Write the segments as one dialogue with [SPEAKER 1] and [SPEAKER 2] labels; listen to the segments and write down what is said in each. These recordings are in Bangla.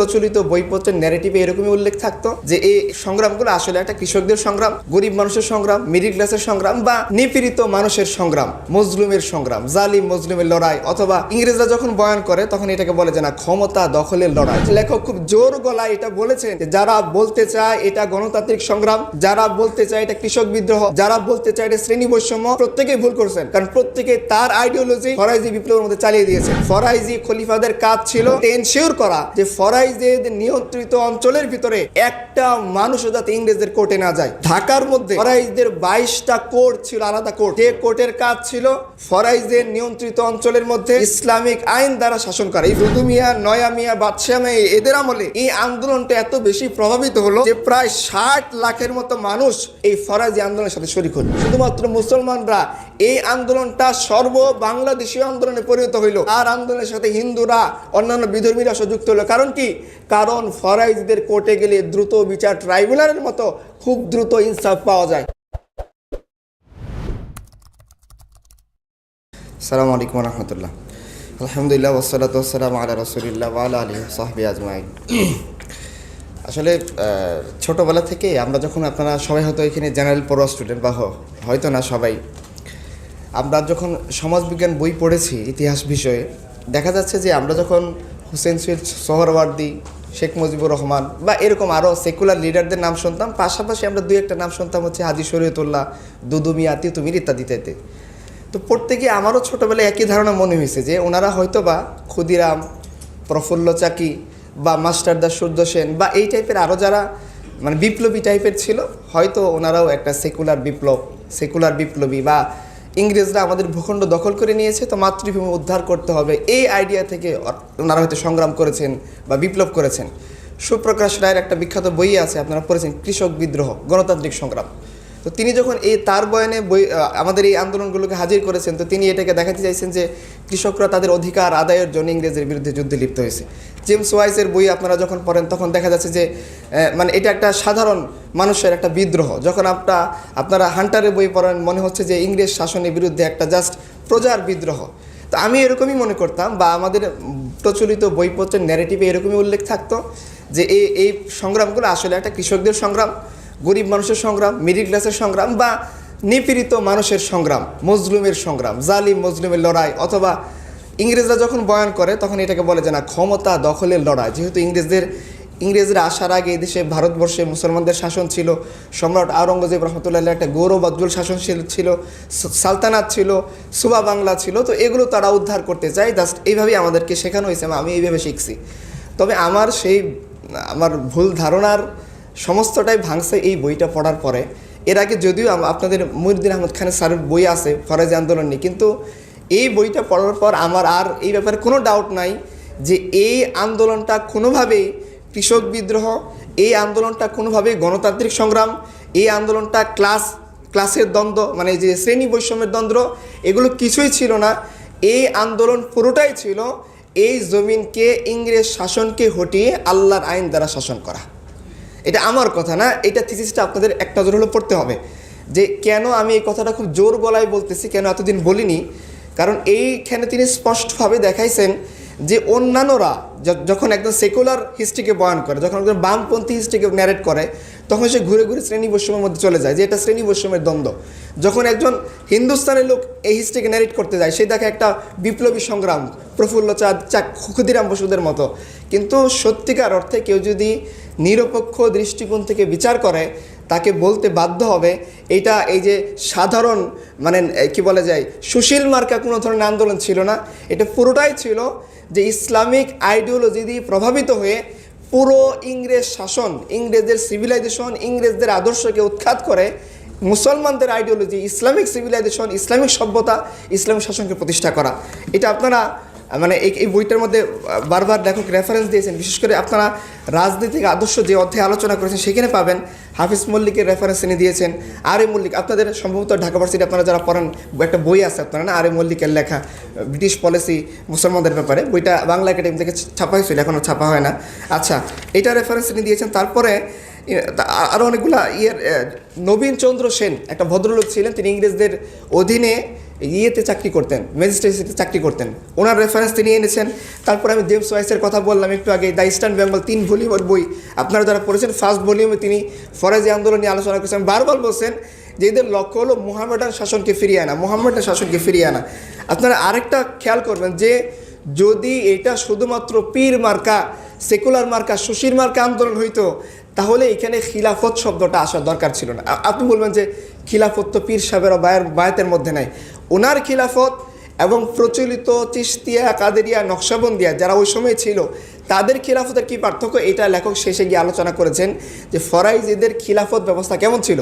[SPEAKER 1] প্রচলিত বইপত্রের ন্যারেটিভে এরকমই উল্লেখ থাকতো যে এই সংগ্রামগুলো আসলে একটা কৃষকদের সংগ্রাম, গরিব মানুষের সংগ্রাম মিডিল ক্লাসের সংগ্রাম বা নিপীড়িত মানুষের সংগ্রাম মজলুমের সংগ্রাম, জালিম মজলুমের লড়াই অথবা ইংরেজরা যখন বয়ান করে তখন এটাকে বলে যে না, ক্ষমতা দখলের লড়াই। লেখক খুব জোর গলায় এটা বলেছেন যে যারা বলতে চায় এটা গণতান্ত্রিক সংগ্রাম, যারা বলতে চায় এটা কৃষক বিদ্রোহ, যারা বলতে চায় এটা শ্রেণি বৈষম্য, প্রত্যেকেই ভুল করছেন। কারণ প্রত্যেকে তার আইডিওলজি ফরাইজি বিপ্লবের মধ্যে চালিয়ে দিয়েছে। ফরাইজি খলিফাদের কাজ ছিল এনশিওর করা যে নিয়ন্ত্রিত অঞ্চলের ভিতরে একটা মানুষও যাতে ইংরেজদের কোর্টে না যায়। ঢাকার মধ্যে ফরাইজদের বাইশটা কোর্ট ছিল, আলাদা কোর্ট যে কোর্টের কাজ ছিল ফরাইজদের নিয়ন্ত্রিত অঞ্চলের মধ্যে ইসলামিক আইন দ্বারা শাসন করা। এই রুদু মিয়া, নয়া মিয়া, বাদশাহ মিয়া এদের আমলে এই আন্দোলনটা এত বেশি প্রভাবিত হলো যে প্রায় ষাট লাখের মতো মানুষ এই ফরাজি আন্দোলনের সাথে শরিক হল। শুধুমাত্র মুসলমানরা এই আন্দোলনটা সর্ব বাংলাদেশীয় আন্দোলনে পরিণত হইল। আর আন্দোলনের সাথে হিন্দুরা, অন্যান্য বিধর্মীরা সংযুক্ত হলো। কারণ কি? কারণ ফরাইজদের কোর্টে গেলে দ্রুত বিচার ট্রাইব্যুনালের মতো খুব দ্রুত ইনসাফ পাওয়া যায়। সালামু আলাইকুম রহমতুল্লাহ আলহামদুলিল্লাহ ওসলাত ওসালাম আলা রসুলিল্লাহ ওয়ালা আলী সাহবি আজমাই আসলে ছোটবেলা থেকে আমরা যখন আপনারা সবাই হয়তো এখানে জেনারেল পড়ুয়া স্টুডেন্ট বা হয়তো না সবাই, আমরা যখন সমাজবিজ্ঞান বই পড়েছি ইতিহাস বিষয়ে, দেখা যাচ্ছে যে আমরা যখন হুসেন সৈয়দ সোহরওয়ার্দি, শেখ মুজিবুর রহমান বা এরকম আরও সেকুলার লিডারদের নাম শুনতাম। পাশাপাশি আমরা দুই একটা নাম শুনতাম হচ্ছে হাজি শরীয়তুল্লাহ দুদুমি আতিতুমির ইত্যাদি ইত্যাদি। তো গিয়ে আমারও ছোটোবেলায় একই ধারণা মনে হয়েছে যে ওনারা হয়তো বা ক্ষুদিরাম, প্রফুল্ল চাকি বা মাস্টারদা সূর্য সেন বা এই টাইপের আরও যারা মানে বিপ্লবী টাইপের ছিল, হয়তো ওনারাও একটা সেকুলার বিপ্লব সেকুলার বিপ্লবী বা ইংরেজরা আমাদের ভূখণ্ড দখল করে নিয়েছে, তো মাতৃভূমি উদ্ধার করতে হবে। এই আইডিয়া থেকে ওনারা হয়তো সংগ্রাম করেছেন বা বিপ্লব করেছেন। সুপ্রকাশ রায়ের একটা বিখ্যাত বই আছে, আপনারা পড়েছেন, কৃষক বিদ্রোহ, গণতান্ত্রিক সংগ্রাম। তো তিনি যখন এই তার বয়ানে বই আমাদের এই আন্দোলনগুলোকে হাজির করেছেন, তো তিনি এটাকে দেখাতে চাইছেন যে কৃষকরা তাদের অধিকার আদায়ের জন্য ইংরেজের বিরুদ্ধে যুদ্ধে লিপ্ত হয়েছে। জেমস ওয়াইসের বই আপনারা যখন পড়েন, তখন দেখা যাচ্ছে যে মানে এটা একটা সাধারণ মানুষের একটা বিদ্রোহ। যখন আপনারা আপনারা হান্টারের বই পড়েন, মনে হচ্ছে যে ইংরেজ শাসনের বিরুদ্ধে একটা জাস্ট প্রজার বিদ্রোহ। তো আমি এরকমই মনে করতাম বা আমাদের প্রচলিত বইপত্রের ন্যারেটিভে এরকমই উল্লেখ থাকতো যে এই এই সংগ্রামগুলো আসলে একটা কৃষকদের সংগ্রাম। গরিব মানুষের সংগ্রাম মিডিল ক্লাসের সংগ্রাম বা নিপীড়িত মানুষের সংগ্রাম, মজলুমের সংগ্রাম, জালিম মজলুমের লড়াই অথবা ইংরেজরা যখন বয়ান করে, তখন এটাকে বলে যে না, ক্ষমতা দখলের লড়াই। যেহেতু ইংরেজদের, ইংরেজরা আসার আগে দেশে ভারতবর্ষে মুসলমানদের শাসন ছিল, সম্রাট আওরঙ্গজেব রহমতুল্লাহ একটা গৌরবাজ্জ্বল শাসনশীল ছিল, সালতানাত ছিল, সুবা বাংলা ছিল, তো এগুলো তারা উদ্ধার করতে চায়। জাস্ট এইভাবেই আমাদেরকে শেখানো হয়েছে, আমি এইভাবে শিখছি। তবে আমার সেই, আমার ভুল ধারণার সমস্তটাই ভাঙছে এই বইটা পড়ার পরে। এর আগে যদিও আপনাদের মহিউদ্দিন আহমদ খানের স্যারের বই আছে, ফরাজি আন্দোলন নিয়ে, কিন্তু এই বইটা পড়ার পর আমার আর এই ব্যাপারে কোনো ডাউট নাই যে এই আন্দোলনটা কোনোভাবেই কৃষক বিদ্রোহ, এই আন্দোলনটা কোনোভাবেই গণতান্ত্রিক সংগ্রাম, এই আন্দোলনটা ক্লাস, ক্লাসের দ্বন্দ্ব মানে যে শ্রেণি বৈষম্যের দ্বন্দ্ব, এগুলো কিছুই ছিল না। এই আন্দোলন পুরোটাই ছিল এই জমিনকে ইংরেজ শাসনকে হটিয়ে আল্লাহর আইন দ্বারা শাসন করা। এটা আমার কথা না, এটা থিসিসটা আপনাদের এক নজর হলো পড়তে হবে। যে কেন আমি এই কথাটা খুব জোর গলায় বলতেছি, কেন এতদিন বলিনি? কারণ এইখানে তিনি স্পষ্টভাবে দেখাইছেন যে অন্যান্যরা যখন একদম সেকুলার হিস্ট্রিকে বয়ান করে, যখন একদম বামপন্থী হিস্ট্রিকে ন্যারেট করে, তখন সে ঘুরে ঘুরে শ্রেণি বৈষম্যের মধ্যে চলে যায়, যে এটা শ্রেণি বৈষম্যের দ্বন্দ্ব। যখন একজন হিন্দুস্তানের লোক এই হিস্ট্রিকে ন্যারেট করতে যায়, সে দেখে একটা বিপ্লবী সংগ্রাম, প্রফুল্ল চাঁদ, চাক, ক্ষুদিরাম বসুদের মতো। কিন্তু সত্যিকার অর্থে কেউ যদি নিরপেক্ষ দৃষ্টিকোণ থেকে বিচার করে, তাকে বলতে বাধ্য হবে, এটা এই যে সাধারণ মানে কি বলা যায়, সুশীল মার্কা কোনো ধরনের আন্দোলন ছিল না, এটা পুরোটাই ছিল যে ইসলামিক আইডিওলজি দিয়ে প্রভাবিত হয়ে পুরো ইংরেজ শাসন, ইংরেজদের সিভিলাইজেশন ইংরেজদের আদর্শকে উৎখাত করে মুসলমানদের আইডিওলজি, ইসলামিক সিভিলাইজেশন ইসলামিক সভ্যতা ইসলামিক শাসনকে প্রতিষ্ঠা করা। এটা আপনারা মানে এই এই বইটার মধ্যে বারবার লেখক রেফারেন্স দিয়েছেন। বিশেষ করে আপনারা রাজনৈতিক আদর্শ যে অধ্যায়ে আলোচনা করেছেন, সেখানে পাবেন। হাফিজ মল্লিকের রেফারেন্স তিনি দিয়েছেন। আর এ মল্লিক, আপনাদের সম্ভবত ঢাকা ভার্সিটি আপনারা যারা পড়েন, একটা বই আছে আপনারা না? আর এ মল্লিকের লেখা, ব্রিটিশ পলিসি মুসলমানদের ব্যাপারে। বইটা বাংলা একাডেমি থেকে ছাপা হয়েছিল এখনও ছাপা হয় না। আচ্ছা এটা রেফারেন্স তিনি দিয়েছেন। তারপরে আরও অনেকগুলা ইয়ের নবীন চন্দ্র সেন, একটা ভদ্রলোক ছিলেন। তিনি ইংরেজদের অধীনে ইয়েতে চাকরি করতেন ম্যাজিস্ট্রেসিতে চাকরি করতেন। ওনার রেফারেন্স তিনি এনেছেন। তারপরে আমি জেমস ওয়াইসের কথা বললাম একটু আগে দ্য ইস্টার্ন বেঙ্গল তিন ভলিউমের বই আপনারা যারা পড়েছেন ফার্স্ট ভলিউমে তিনি ফরাজি আন্দোলন নিয়ে আলোচনা করেছেন। বারবার বলছেন যে এদের লক্ষ্য হলো মোহামেডান শাসনকে ফিরিয়ে আনা মোহামেডান শাসনকে ফিরিয়ে আনা। আপনারা আরেকটা খেয়াল করবেন যে যদি এটা শুধুমাত্র পীর মার্কা সেকুলার মার্কা সুশীর মার্কা আন্দোলন হইতো, তাহলে এখানে খিলাফত শব্দটা আসার দরকার ছিল না। আপনি বলবেন যে খিলাফত তো পীর সাহেবের বায়ের, বায়াতের মধ্যে নাই। ওনার খিলাফত এবং প্রচলিত চিস্তিয়া কাদেরিয়া, নকশাবন্দিয়া যারা ওই সময় ছিল, তাদের খিলাফতের কি পার্থক্য? এটা লেখক শেষে গিয়ে আলোচনা করেছেন যে ফরাইজদের খিলাফত ব্যবস্থা কেমন ছিল?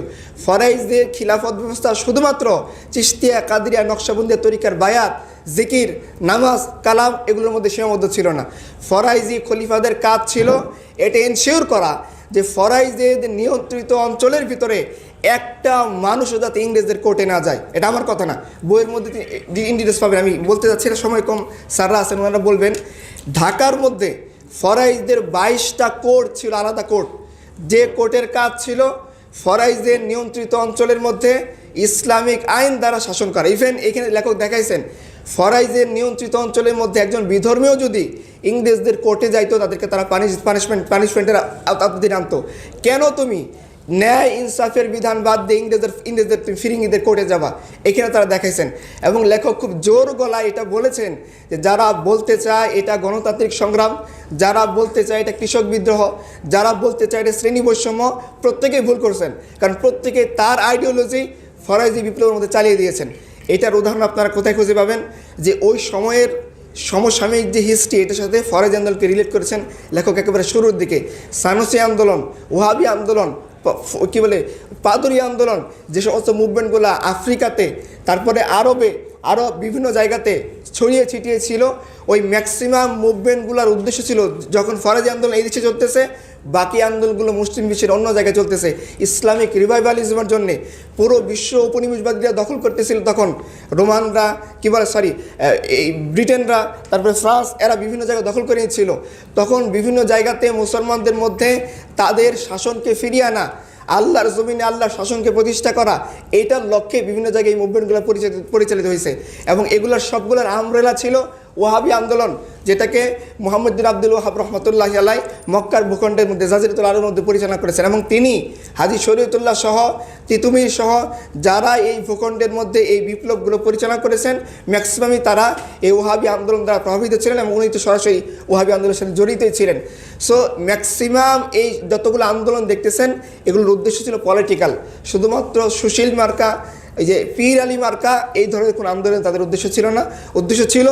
[SPEAKER 1] ফরাইজদের খিলাফত ব্যবস্থা শুধুমাত্র চিস্তিয়া কাদেরিয়া, নকশাবন্দিয়া তরিকার বায়াত, জিকির, নামাজ, কালাম এগুলোর মধ্যে সীমাবদ্ধ ছিল না। ফরাইজি খলিফাদের কাজ ছিল এটা এনশিওর করা যে ফরাইজদের নিয়ন্ত্রিত অঞ্চলের ভিতরে একটা মানুষও যাতে ইংরেজদের কোর্টে না যায়, এটা আমার কথা না। বইয়ের মধ্যে ইন্ডিটেলস পাবেন, আমি বলতে যাচ্ছি, এটা সময় কম, স্যাররা আছেন, ওনারা বলবেন, ঢাকার মধ্যে ফরাইজদের বাইশটা কোর্ট ছিল, আলাদা কোর্ট যে কোর্টের কাজ ছিল ফরাইজদের নিয়ন্ত্রিত অঞ্চলের মধ্যে ইসলামিক আইন দ্বারা শাসন করা। ইভেন এখানে লেখক দেখাইছেন ফরাইজের নিয়ন্ত্রিত অঞ্চলের মধ্যে একজন বিধর্মীয় যদি ইংরেজদের কোর্টে যাইতো, তাদেরকে তারা পানিশ পানিশমেন্ট পানিশমেন্টের আওতাধীন আনতো। কেন তুমি ন্যায় ইনসাফের বিধান বাদ দিয়ে ইংরেজদের ইংরেজদের ফিরিঙ্গিদের কোর্টে যাবা। এখানে তারা দেখাইছেন। এবং লেখক খুব জোর গলায় এটা বলেছেন যে যারা বলতে চায় এটা গণতান্ত্রিক সংগ্রাম, যারা বলতে চায় এটা কৃষক বিদ্রোহ, যারা বলতে চায় এটা শ্রেণি বৈষম্য, প্রত্যেকেই ভুল করছেন। কারণ প্রত্যেকে তার আইডিওলজি ফরাইজি বিপ্লবের মধ্যে চালিয়ে দিয়েছেন। এটার উদাহরণ আপনারা কোথায় খুঁজে পাবেন? যে ওই সময়ের সমসাময়িক যে হিস্ট্রি এটার সাথে ফরাজ আন্দোলনকে রিলেট করেছেন লেখক একেবারে শুরুর দিকে। সানুসি আন্দোলন ওহাবি আন্দোলন কী বলে, পাদুরি আন্দোলন, যে সমস্ত মুভমেন্টগুলো আফ্রিকাতে, তারপরে আরবে আরও বিভিন্ন জায়গাতে ছড়িয়ে ছিটিয়ে ছিল, ওই ম্যাক্সিমাম মুভমেন্টগুলোর উদ্দেশ্য ছিল যখন ফরাজি আন্দোলন এই দেশে চলতেছে বাকি আন্দোলনগুলো মুসলিম বিশ্বের অন্য জায়গায় চলতেছে। ইসলামিক রিভাইভালিজমের জন্যে পুরো বিশ্ব উপনিবেশবাদীরা দখল করতেছিল তখন। রোমানরা, কী বলে সরি এই ব্রিটেনরা, তারপরে ফ্রান্স, এরা বিভিন্ন জায়গায় দখল করে নিয়েছিল। তখন বিভিন্ন জায়গাতে মুসলমানদের মধ্যে তাদের শাসনকে ফিরিয়ে আনা, আল্লাহর জমিনে আল্লাহর শাসনকে প্রতিষ্ঠা করা এইটার লক্ষ্যে বিভিন্ন জায়গায় এই মুভমেন্টগুলো পরিচালিত পরিচালিত হয়েছে। এবং এগুলোর সবগুলোর আমরেলা ছিল ওয়াহাবি আন্দোলন, যেটাকে মোহাম্মদিন আব্দুল ওয়াহাব রহমতুল্লাহ আলাই মক্কার ভূখণ্ডের মধ্যে জাজিরতুল আলমের মধ্যে পরিচালনা করেছেন। এবং তিনি হাজি শরীয়তুল্লাহ সহ, তিতুমির সহ যারা এই ভূখণ্ডের মধ্যে এই বিপ্লবগুলো পরিচালনা করেছেন ম্যাক্সিমামই তারা এই ওহাবি আন্দোলন দ্বারা প্রভাবিত ছিলেন এবং উনি তো সরাসরি ওহাবি আন্দোলনের সাথে জড়িতই ছিলেন। সো ম্যাক্সিমাম এই যতগুলো আন্দোলন দেখতেছেন, এগুলোর উদ্দেশ্য ছিল পলিটিক্যাল শুধুমাত্র সুশীল মার্কা, এই যে পীর আলী মার্কা, এই ধরনের কোনো আন্দোলন তাদের উদ্দেশ্য ছিল না। উদ্দেশ্য ছিল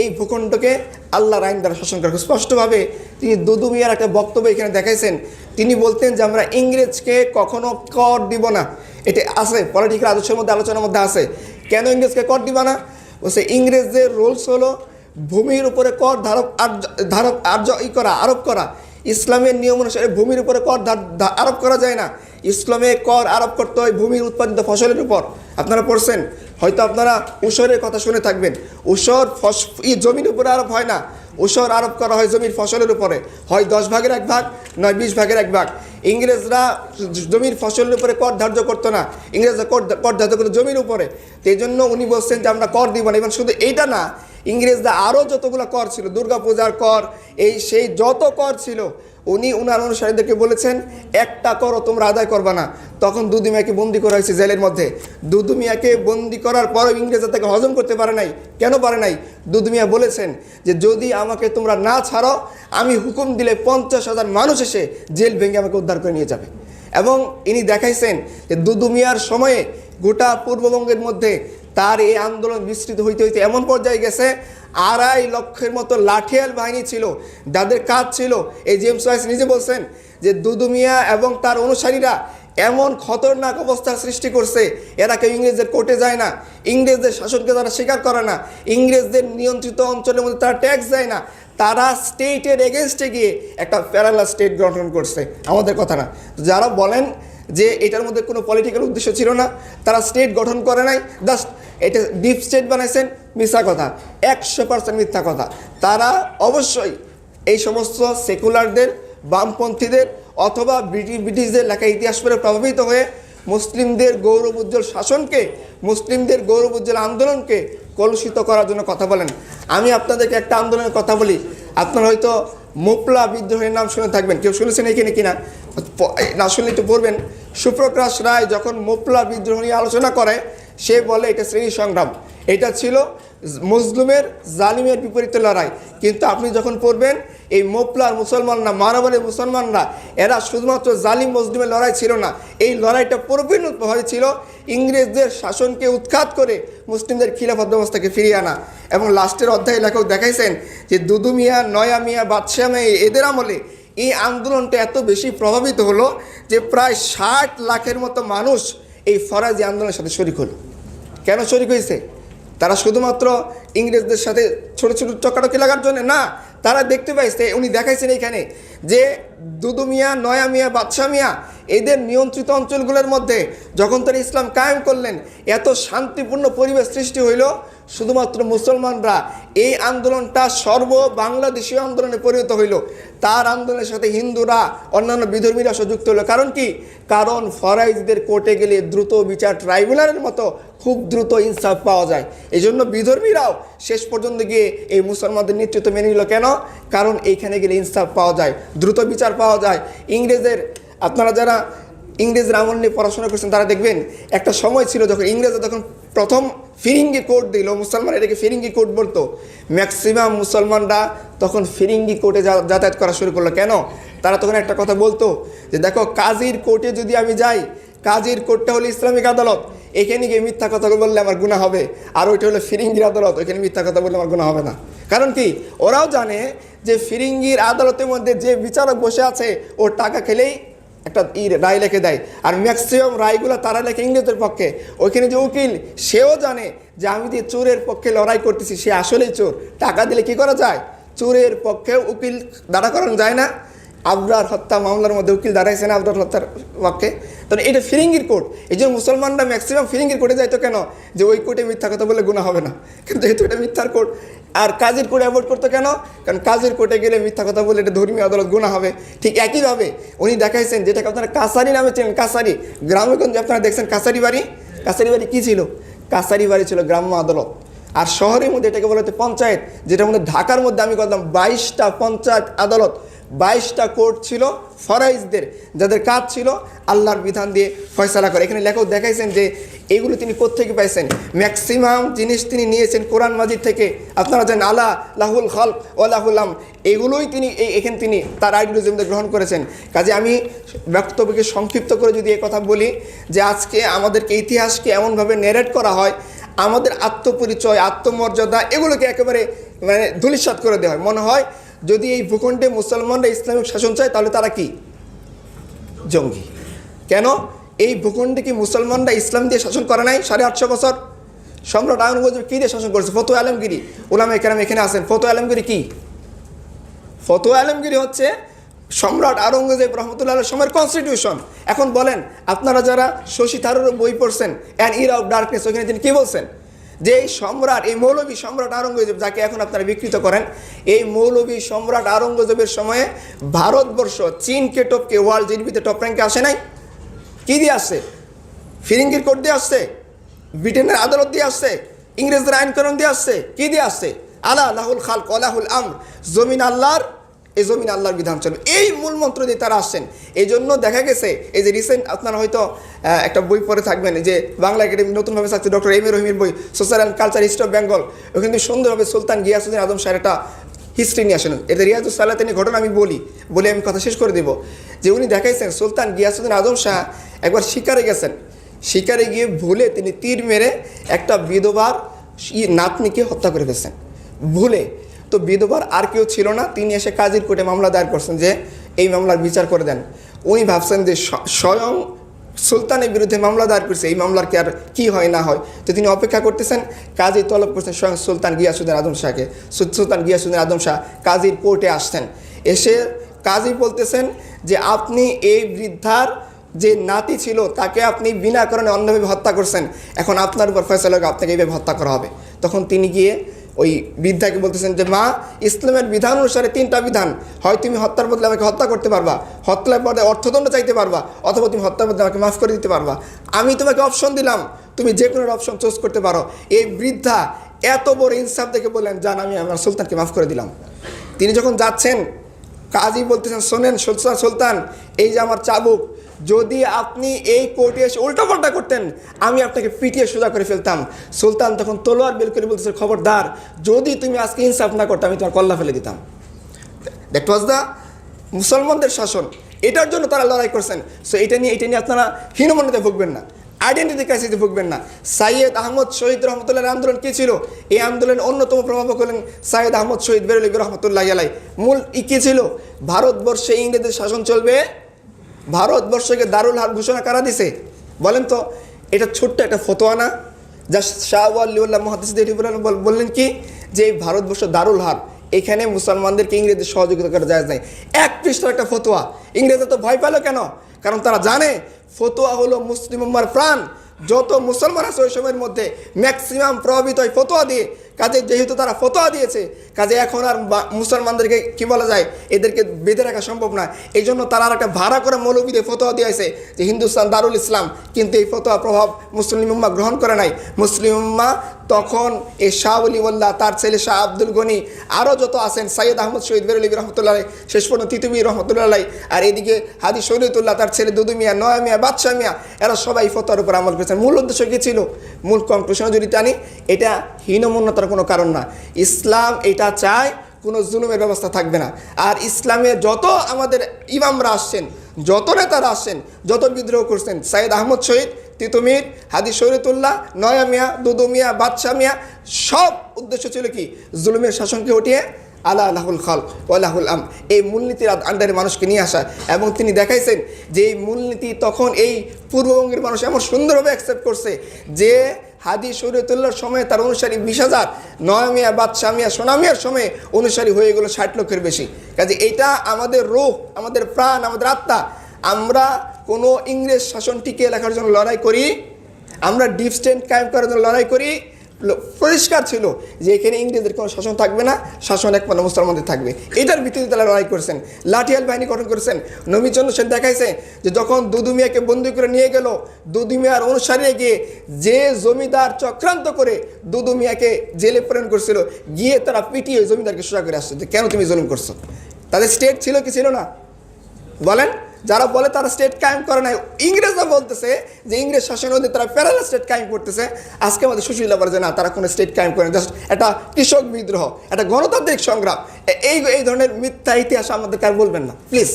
[SPEAKER 1] এই ভূখণ্ডকে আল্লাহর আইন দ্বারা শাসন করা। স্পষ্টভাবে তিনি দুদু মিয়ার একটা বক্তব্য এখানে দেখাইছেন। তিনি বলতেন যে আমরা ইংরেজকে কখনো কর দিব না। এটা আছে পলিটিক্যাল আদর্শের মধ্যে আলোচনার মধ্যে আছে। কেন ইংরেজকে কর দিব না? বলছে, ইংরেজদের রুলস হলো ভূমির উপরে কর ধারক ধারক আর্য ই করা, আরোপ করা। ইসলামের নিয়ম অনুসারে ভূমির উপরে কর আরোপ করা যায় না। ইসলামে কর আরোপ করতে হয় ভূমির উৎপাদিত ফসলের উপর। আপনারা পড়ছেন হয়তো আপনারা উসরের কথা শুনে থাকবেন। উসর ফস জমির উপরে আরোপ হয় না। উসর আরোপ করা হয় জমির ফসলের উপরে। হয় দশ ভাগের এক ভাগ, নয় বিশ ভাগের এক ভাগ। ইংরেজরা জমির ফসলের উপরে কর ধার্য করতো না। ইংরেজরা কর কর ধার্য করতো জমির উপরে। তো এই জন্য উনি বলছেন যে আমরা কর দিব না। এবং শুধু এইটা না ইংরেজরা আরও যতগুলো কর ছিল দুর্গা পূজার কর, এই সেই যত কর ছিল উনি উনার অনুসারীদেরকে বলেছেন, একটা করো, তোমরা আদায় করবা না। তখন দুদু মিয়াকে বন্দি করা হয়েছে জেলের মধ্যে। দুদু মিয়াকে বন্দি করার পরও ইংরেজরা তাকে হজম করতে পারে নাই। কেন পারে নাই? দুদু মিয়া বলেছেন যে, যদি আমাকে তোমরা না ছাড়ো, আমি হুকুম দিলে পঞ্চাশ হাজার মানুষ এসে জেল ভেঙে আমাকে উদ্ধার করে নিয়ে যাবে। এবং ইনি দেখাইছেন যে দুদু মিয়ার সময়ে গোটা পূর্ববঙ্গের মধ্যে তার এই আন্দোলন বিস্তৃত হইতে হইতে এমন পর্যায়ে গেছে, আড়াই লক্ষের মতো লাঠিয়াল বাহিনী ছিল, যাদের কাজ ছিল, এই জেমস ওয়াইস নিজে বলছেন যে দুদুমিয়া এবং তার অনুসারীরা এমন খতরনাক অবস্থার সৃষ্টি করছে, এরা কেউ ইংরেজদের কোর্টে যায় না, ইংরেজদের শাসনকে তারা স্বীকার করে না, ইংরেজদের নিয়ন্ত্রিত অঞ্চলের মধ্যে তারা ট্যাক্স দেয় না, তারা স্টেটের এগেনস্টে গিয়ে একটা প্যারালা স্টেট গঠন করছে, আমাদের কথা না। যারা বলেন যে এটার মধ্যে কোনো পলিটিক্যাল উদ্দেশ্য ছিল না, তারা স্টেট গঠন করে নাই জাস্ট এটা ডিপ স্টেট বানাইছেন, মিথ্যা কথা, একশো পার্সেন্ট মিথ্যা কথা। তারা অবশ্যই এই সমস্ত সেকুলারদের বামপন্থীদের অথবা ব্রিটিশ ব্রিটিশদের লেখা ইতিহাস পড়ে প্রভাবিত হয়ে মুসলিমদের গৌরব উজ্জ্বল শাসনকে, মুসলিমদের গৌরব উজ্জ্বল আন্দোলনকে কলুষিত করার জন্য কথা বলেন। আমি আপনাদেরকে একটা আন্দোলনের কথা বলি। আপনারা হয়তো মোপলা বিদ্রোহের নাম শুনে থাকবেন। কেউ শুনেছেন এখানে কিনা? না শুনলে একটু পড়বেন। সুপ্রকাশ রায় যখন মোপলা বিদ্রোহ নিয়ে আলোচনা করে সে বলে এটা শ্রেণি সংগ্রাম। এটা ছিল মুসলিমের জালিমের বিপরীতে লড়াই। কিন্তু আপনি যখন পড়বেন, এই মোপলার মুসলমানরা মারাবারের মুসলমানরা, এরা শুধুমাত্র জালিম মুসলিমের লড়াই ছিল না। এই লড়াইটা পরিপূর্ণভাবে ছিল ইংরেজদের শাসনকে উৎখাত করে মুসলিমদের খিলাফত ব্যবস্থাকে ফিরিয়ে আনা। এবং লাস্টের অধ্যায়ে লেখক দেখাইছেন যে, দুদু মিয়া, নয়া মিয়া, বাদশাহ মিয়া এদের আমলে এই আন্দোলনটা এত বেশি প্রভাবিত হলো যে, প্রায় ষাট লাখের মতো মানুষ এই ফরাজি আন্দোলনের সাথে শরিক হলো। কেন শরিক হয়েছে? তারা শুধুমাত্র ইংরেজদের সাথে ছোট ছোট চকাটকি লাগার জন্য? না তারা দেখতে পাইছে, উনি দেখাইছেন এখানে যে দুদু মিয়া, নয়া মিয়া, বাদশাহ মিয়া, এদের নিয়ন্ত্রিত অঞ্চলগুলোর মধ্যে যখন তারা ইসলাম কায়েম করলেন, এত শান্তিপূর্ণ পরিবেশ সৃষ্টি হইল, শুধুমাত্র মুসলমানরা এই আন্দোলনটা সর্ব বাংলাদেশীয় আন্দোলনে পরিণত হইল। তার আন্দোলনের সাথে হিন্দুরা, অন্যান্য বিধর্মীরা যুক্ত হলো কারণ কি? কারণ ফরাইজদের কোর্টে গেলে দ্রুত বিচার ট্রাইব্যুনালের মতো খুব দ্রুত ইনসাফ পাওয়া যায়। এই জন্য বিধর্মীরাও শেষ পর্যন্ত গিয়ে এই মুসলমানদের নেতৃত্ব মেনে নিল কেন? কারণ এইখানে গেলে ইনসাফ পাওয়া যায়, দ্রুত বিচার পাওয়া যায়। ইংরেজের আপনারা যারা ইংরেজরা আমল নিয়ে পড়াশোনা করছেন, তারা দেখবেন একটা সময় ছিল যখন ইংরেজরা যখন প্রথম ফিরিঙ্গি কোর্ট দিল, মুসলমান এটাকে ফিরিঙ্গি কোর্ট বলতো। ম্যাক্সিমাম মুসলমানরা তখন ফিরিঙ্গি কোর্টে যাতায়াত করা শুরু করল। কেন? তারা তখন একটা কথা বলতো যে, দেখো, কাজীর কোর্টে যদি আমি যাই, কাজীর কোর্টটা হলো ইসলামিক আদালত। এখানে গিয়ে মিথ্যা কথা বললে আমার গুণা হবে। আর ওইটা হলো ফিরিঙ্গির আদালত, ওইখানে মিথ্যা কথা বললে আমার গুণা হবে না। কারণ কি? ওরাও জানে যে ফিরিঙ্গির আদালতের মধ্যে যে বিচারক বসে আছে ওর টাকা খেলেই একটা ই রায় লিখে দেয়। আর ম্যাক্সিমাম রায়গুলো তারা লেখে ইংরেজের পক্ষে। ওইখানে যে উকিল, সেও জানে যে আমি যে চোরের পক্ষে লড়াই করতেছি, সে আসলেই চোর। টাকা দিলে কি করা যায়? চোরের পক্ষেও উকিল দাঁড়া করানো যায় না। আবরার হত্যা মামলার মধ্যে উকিল দাঁড়াইছে না আবরার হত্যার পক্ষে তো এটা ফিরিঙ্গির কোর্ট। এই জন্য মুসলমানরা ম্যাক্সিমাম ফিরিঙ্গির কোর্টে যাইতো কেন? যে ওই কোর্টে মিথ্যা কথা বলে গুণা হবে না। কিন্তু যেহেতু এটা মিথ্যার কোর্ট, আর কাজের কোর্টে অ্যাভয়েড করতো কেন? কারণ কাজের কোর্টে গেলে মিথ্যা কথা বলে এটা ধর্মীয় আদালত গুণা হবে। ঠিক একইভাবে উনি দেখাইছেন যেটাকে আপনারা কাসারি নামে চেনেন কাসারি গ্রামেগঞ্জে আপনারা দেখছেন কাসারি বাড়ি? কাসারি বাড়ি কী ছিল? কাসারি বাড়ি ছিল গ্রাম্য আদালত। আর শহরের মধ্যে এটাকে বলা হচ্ছে পঞ্চায়েত, যেটার মধ্যে ঢাকার মধ্যে আমি করলাম বাইশটা পঞ্চায়েত আদালত। বাইশটা কোর্ট ছিল, ফরাইজদের যাদের কাজ ছিল, আল্লাহর বিধান দিয়ে ফয়সালা করে। এখানে লেখক দেখাইছেন যে, এগুলো তিনি কোত্থেকে পাইছেন? ম্যাক্সিমাম জিনিস তিনি নিয়েছেন কোরআন মাজিদ থেকে। আপনারা জানেন আল্লাহ লাহুল খল ও লাহুলাম এগুলোই তিনি এই এখানে তিনি তার আইডিওলজিমতে গ্রহণ করেছেন। কাজে আমি বক্তব্যকে সংক্ষিপ্ত করে যদি এ কথা বলি, যে আজকে আমাদেরকে ইতিহাসকে এমনভাবে নেরেট করা হয়, আমাদের আত্মপরিচয়, আত্মমর্যাদা, এগুলোকে একেবারে মানে ধূলিসাৎ করে দেওয়া হয়। মনে হয় যদি এই ভূখণ্ডে মুসলমানরা ইসলামিক শাসন চায়, তাহলে তারা কি? জঙ্গি। কেন? এই ভূখণ্ডে কি মুসলমানরা ইসলাম দিয়ে শাসন করে নাই সাড়ে আটশো বছর? সম্রাট আওরঙ্গজেব কী দিয়ে শাসন করেছে? ফতো আলমগিরি ওলামা এখানে এখানে আসেন ফতো আলমগিরি কি? ফতো আলমগিরি হচ্ছে সম্রাট আওরঙ্গজেব রহমতুল্লাহ সময়ের কনস্টিটিউশন এখন বলেন, আপনারা যারা শশী থারুর বই পড়ছেন অ্যান ইরা অফ ডার্কনেস ওখানে তিনি কী বলছেন? যে এই সম্রাট, এই মৌলবী সম্রাট আরঙ্গজেব যাকে এখন আপনারা বিকৃত করেন, এই মৌলবী সম্রাট আওরঙ্গজেবের সময়ে ভারতবর্ষ চীনকে টপকে, ওয়ার্ল্ড জিডিপিতে টপ র্যাঙ্কে আসে নাই? কী দিয়ে আসছে? ফিরিঙ্গির কোর্ট দিয়ে আসছে? ব্রিটেনের আদালত দিয়ে আসছে? ইংরেজদের আইনকরণ দিয়ে আসছে? কী দিয়ে আসছে? আলা আল্লাহুল খাল কলাহুল আম জমিন আল্লাহর এই জমিন আল্লাহর বিধান চলবে এই মূল মন্ত্র দিয়ে তারা আসছেন। এই জন্য দেখা গেছে, এই যে রিসেন্ট আপনারা হয়তো একটা বই পড়ে থাকবেন যে বাংলা একাডেমি নতুনভাবে থাকছে ডক্টর এম এ রহিমের বই social and culture history of Bengal ওখানে কিন্তু সুন্দরভাবে সুলতান গিয়াসুদ্দিন আদম সাহের একটা হিস্ট্রি নিয়ে আসেন। এতে রিয়াজুস সালাতিনী ঘটনা আমি বলি, বলে আমি কথা শেষ করে দেব। যে উনি দেখাইছেন, সুলতান গিয়াসুদ্দিন আদম শাহ একবার শিকারে গেছেন। শিকারে গিয়ে ভুলে তিনি তীর মেরে একটা বিধবার নাতনিকে হত্যা করে ফেলছেন। ভুলে তো বিধবার আর কেউ ছিল না। তিনি এসে কাজীর কোর্টে মামলা দায়ের করছেন যে এই মামলার বিচার করে দেন। উনি ভাবছেন যে স্বয়ং সুলতানের বিরুদ্ধে মামলা দায়ের করছে এই মামলার কি আর কি হয় না হয়? তো তিনি অপেক্ষা করতেছেন কাজী তলব করছেন স্বয়ং সুলতান গিয়াসুদ্দিন আদম শাহকে। সুলতান গিয়াসুদ্দিন আদম শাহ কাজীর কোর্টে আসছেন। এসে কাজী বলতেছেন যে আপনি এই বৃদ্ধার যে নাতি ছিল তাকে আপনি বিনা কারণে অন্যভাবে হত্যা করছেন। এখন আপনার উপর ফয়সলা হোক, আপনাকে এইভাবে হত্যা করা হবে। তখন তিনি গিয়ে ওই বৃদ্ধাকে বলতেছেন যে, মা, ইসলামের বিধান অনুসারে তিনটা বিধান। হয় তুমি হত্যার বদলে আমাকে হত্যা করতে পারবা, হত্যার পরে অর্থদণ্ড চাইতে পারবা, অথবা তুমি হত্যার বদলে আমাকে মাফ করে দিতে পারবা। আমি তোমাকে অপশন দিলাম। তুমি যে কোনো অপশন চুজ করতে পারো। এই বৃদ্ধা এত বড় ইনসাফ দেখে বললেন যান আমি আমার সুলতানকে মাফ করে দিলাম। তিনি যখন যাচ্ছেন, কাজী বলতেছেন, শোনেন সুলতান সুলতান, এই যে আমার চাবুক যদি আপনি এই কোর্টে এসে উল্টাপাল্টা করতেন, আমি আপনাকে পিটিয়ে সোজা করে ফেলতাম। সুলতান তখন তলোয়ার বের করে বলতেছে, খবরদার, যদি তুমি আজকে ইনসাফ না করতে, আমি তোমার কল্লা ফেলে দিতাম। দ্যাট ওয়াজ দ্য মুসলমানদের শাসন। এটার জন্য তারা লড়াই করছেন। সো এটা নিয়ে এটা নিয়ে আপনারা হীনমন্যতে ভুগবেন না। আইডেন্টিটি ক্রাইসিসে ভুগবেন না। সাইয়েদ আহমদ শহীদ রহমতুল্লাহ আন্দোলন কী ছিল? এই আন্দোলনের অন্যতম প্রভাবক হলেন সাইয়েদ আহমদ শহীদ বেরুল রহমতুল্লাহ আলাই মূল ই কী ছিল? ভারতবর্ষে ইংরেজদের শাসন চলবে ভারতবর্ষকে দারুল হার ঘোষণা কারা দিছে? বলেন তো, এটা ছোট্ট একটা ফতোয়া না? যা শাহ আল্লাহ মহাদিস বললেন কি? যে ভারতবর্ষ দারুল হার এখানে মুসলমানদেরকে ইংরেজদের সহযোগিতা করা যায় নাই। এক পৃষ্ঠার একটা ফতোয়া। ইংরেজরা তো ভয় পেল কেন? কারণ তারা জানে, ফতোয়া হলো মুসলিম প্রাণ। যত মুসলমান আছে ওই সময়ের মধ্যে ম্যাক্সিমাম প্রভাবিত হয় ফতোয়া দিয়ে। কাজে যেহেতু তারা ফতোয়া দিয়েছে, কাজে এখন আর মুসলমানদেরকে কি বলা যায়, এদেরকে বেঁধে রাখা সম্ভব না। এই জন্য তারা আর একটা ভাড়া করে মৌলবিদে ফতোয়া দিয়েছে যে, হিন্দুস্তান দারুল ইসলাম। কিন্তু এই ফতোয়া প্রভাব মুসলিম উম্মা গ্রহণ করে নাই। মুসলিম উম্মা তখন এই শাহ অলিউল্লাহ তার ছেলে শাহ আব্দুল গনি আরও যত আছেন সাইয়দ আহমদ শহীদ বেরুলি রহমতুল্লাহ শেষ পর্যন্ত তিতুবি রহমতুল্লাহ আর এদিকে হাদি শরীয়তুল্লাহ তার ছেলে দুদু মিয়া, নয়া মিয়া, বাদশাহ মিয়া, এরা সবাই ফতোয়ার উপর আমল করেছেন। মূল উদ্দেশ্য কী ছিল? মূল কনক্লুশনে যদি টানি, এটা হীনমন্যতার কোনো কারণ না। ইসলাম এটা চায়, কোনো জুলুমের ব্যবস্থা থাকবে না। আর ইসলামে যত আমাদের ইমামরা আসছেন, যত নেতারা আসছেন, যত বিদ্রোহ করছেন সাইদ আহমদ শহীদ তিতুমির হাদি শরীতুল্লাহ নয়া মিয়া, দুদু মিয়া বাদশাহ মিয়া, সব উদ্দেশ্য ছিল কি? জুলুমের শাসনকে উঠিয়ে আল্লাহ আল্লাহুল খাল আল্লাহুল আম এই মূলনীতির আন্ডারে মানুষকে নিয়ে আসা। এবং তিনি দেখাইছেন যে এই মূলনীতি তখন এই পূর্ববঙ্গের মানুষ এমন সুন্দরভাবে অ্যাকসেপ্ট করছে যে হাদি শরীয়তুল্লাহর সময় তার অনুসারী বিশ হাজার, নয় মিয়া বাদশাহ মিয়া, সোনা মিয়ার সময় অনুসারী হয়ে গেলো ষাট লক্ষের বেশি। কাজে এটা আমাদের রূহ, আমাদের প্রাণ, আমাদের আত্মা। আমরা কোনো ইংরেজ শাসন টিকিয়ে রাখার জন্য লড়াই করি, আমরা ডিপ স্টেন্ট কায়েম করার জন্য লড়াই করি পরিষ্কার ছিল যে এখানে ইংরেজদের কোনো শাসন থাকবে না, শাসন একমাত্র মুসলমানদের থাকবে। এটার ভিত্তিতে তারা লড়াই করেছেন। লাঠিয়াল বাহিনী গঠন করেছেন। নবীচন্দ্র সেন দেখাইছে যে যখন দুদু মিয়াকে বন্দি করে নিয়ে গেল দুদু মিয়ার অনুসারে গিয়ে যে জমিদার চক্রান্ত করে দুদু মিয়াকে জেলে প্রেরণ করছিল, গিয়ে তারা পিটিয়ে জমিদারকে সোজা করে আসছে যে কেন তুমি জুলুম করছ? তাদের স্টেট ছিল কি ছিল না? বলেন। যারা বলে তারা স্টেট কায়েম করে নাই। ইংরেজরা বলতেছে যে ইংরেজ শাসন অধীনে তারা প্যারালাল স্টেট কায়েম করতেছে। আজকে আমাদের সুশীলা বলে যে, না, তারা কোনো স্টেট কায়েম করে জাস্ট একটা কৃষক বিদ্রোহ, একটা গণতান্ত্রিক সংগ্রাম। এই এই ধরনের মিথ্যা ইতিহাস আমাদের কার বলবেন না। প্লিজ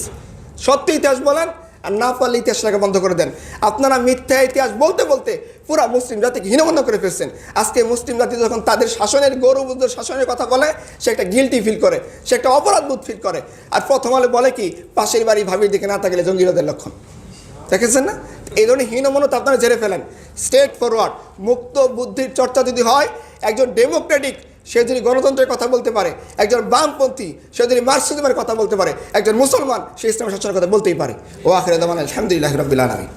[SPEAKER 1] সত্যি ইতিহাস বলেন আর না পারলে ইতিহাসটাকে বন্ধ করে দেন। আপনারা মিথ্যা ইতিহাস বলতে বলতে পুরা মুসলিম জাতিকে হীনবন্ধ করে ফেলছেন। আজকে মুসলিম জাতি যখন তাদের শাসনের গৌরবুদ্ধ শাসনের কথা বলে, সে একটা গিলটি ফিল করে, সে একটা অপরাধবোধ ফিল করে। আর প্রথম আলো বলে কি, পাশের বাড়ি ভাবির দিকে না থাকলে জঙ্গিবাদের লক্ষণ। দেখেছেন না? এই ধরনের হীনমনতা আপনারা ঝেড়ে ফেলেন। স্টেট ফরওয়ার্ড মুক্ত বুদ্ধির চর্চা যদি হয়, একজন ডেমোক্রেটিক সে যদি গণতন্ত্রের কথা বলতে পারে, একজন বামপন্থী সে যদি মার্সিজমের কথা বলতে পারে, একজন মুসলমান সে ইসলামের শাসনের কথা বলতেই পারে। ও আখরে দামান আলহামদুলিল্লাহ রবিল্লা